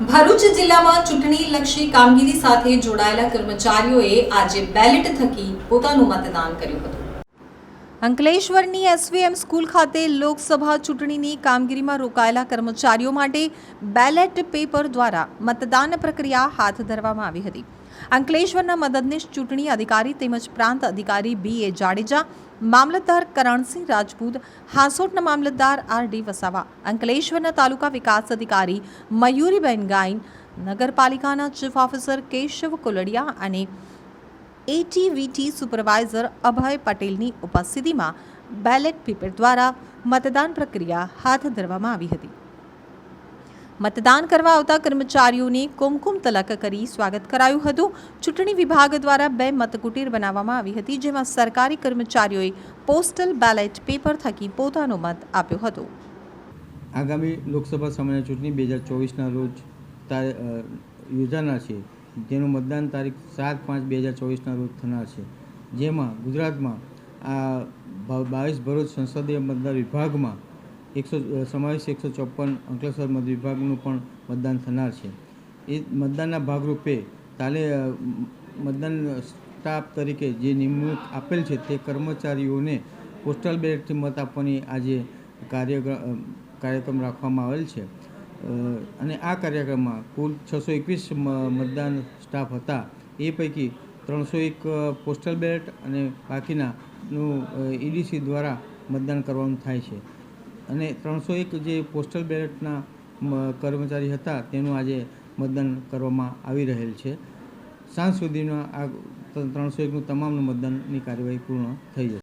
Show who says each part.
Speaker 1: ભરૂચ જિલ્લામાં ચૂંટણીલક્ષી કામગીરી સાથે જોડાયેલા કર્મચારીઓએ આજે બેલેટ થકી પોતાનું મતદાન કર્યું હતું. અંકલેશ્વરની એસવીએમ સ્કૂલ ખાતે લોકસભા ચૂંટણીની કામગીરીમાં રોકાયેલા કર્મચારીઓ માટે બેલેટ પેપર દ્વારા મતદાન પ્રક્રિયા હાથ ધરવામાં આવી હતી. અંકલેશ્વરના મદદનીશ ચૂંટણી અધિકારી તેમજ પ્રાંત અધિકારી બી એ જાડેજા, મામલતદાર કરણસિંહ રાજપૂત, હાંસોટના મામલતદાર આર ડી વસાવા, અંકલેશ્વરના તાલુકા વિકાસ અધિકારી મયુરીબેન ગાઈન નગરપાલિકાના ચીફ ઓફિસર કેશવ કોલડિયા અને એટીવીટી સુપરવાઇઝર અભય પટેલની ઉપસ્થિતિમાં બેલેટ પેપર દ્વારા મતદાન પ્રક્રિયા હાથ ધરવામાં આવી હતી. મતદાન કરવા આવતા કર્મચારીઓને કુમકુમ તલક કરી સ્વાગત કરાયું હતું. ચૂંટણી વિભાગ દ્વારા બે મતકુટીર બનાવવામાં આવી હતી, જેમાં સરકારી કર્મચારીઓએ પોસ્ટલ બેલેટ પેપર થકી પોતાનો મત આપ્યો હતો.
Speaker 2: આગામી લોકસભા સામાન્ય ચૂંટણી બે હજાર ચોવીસના રોજ યોજાનાર છે. જેનું મતદાન તારીખ સાત પાંચ બે હજાર ચોવીસના રોજ થનાર છે. જેમાં ગુજરાતમાં આ બાવીસ ભરૂચ સંસદીય મતદાર વિભાગમાં એકસો સમાવેશ એકસો ચોપન અંકલેશ્વર મત વિભાગનું પણ મતદાન થનાર છે. એ મતદાનના ભાગરૂપે તાલે મતદાન સ્ટાફ તરીકે જે નિમણૂક આપેલ છે તે કર્મચારીઓને પોસ્ટલ બેલેટથી મત આપવાની આજે કાર્ય કાર્યક્રમ રાખવામાં આવેલ છે. અને આ કાર્યક્રમમાં કુલ છસો એકવીસ મતદાન સ્ટાફ હતા. એ પૈકી ત્રણસો એક પોસ્ટલ બેલેટ અને બાકીનાનું ઈડીસી દ્વારા મતદાન કરવાનું થાય છે. અને ત્રણસો એક જે પોસ્ટલ બેલેટના કર્મચારી હતા, તેનું આજે મતદાન કરવામાં આવી રહેલ છે. સાંજ સુધીમાં આ ત્રણસો એકનું તમામનું મતદાનની કાર્યવાહી પૂર્ણ થઈ જશે.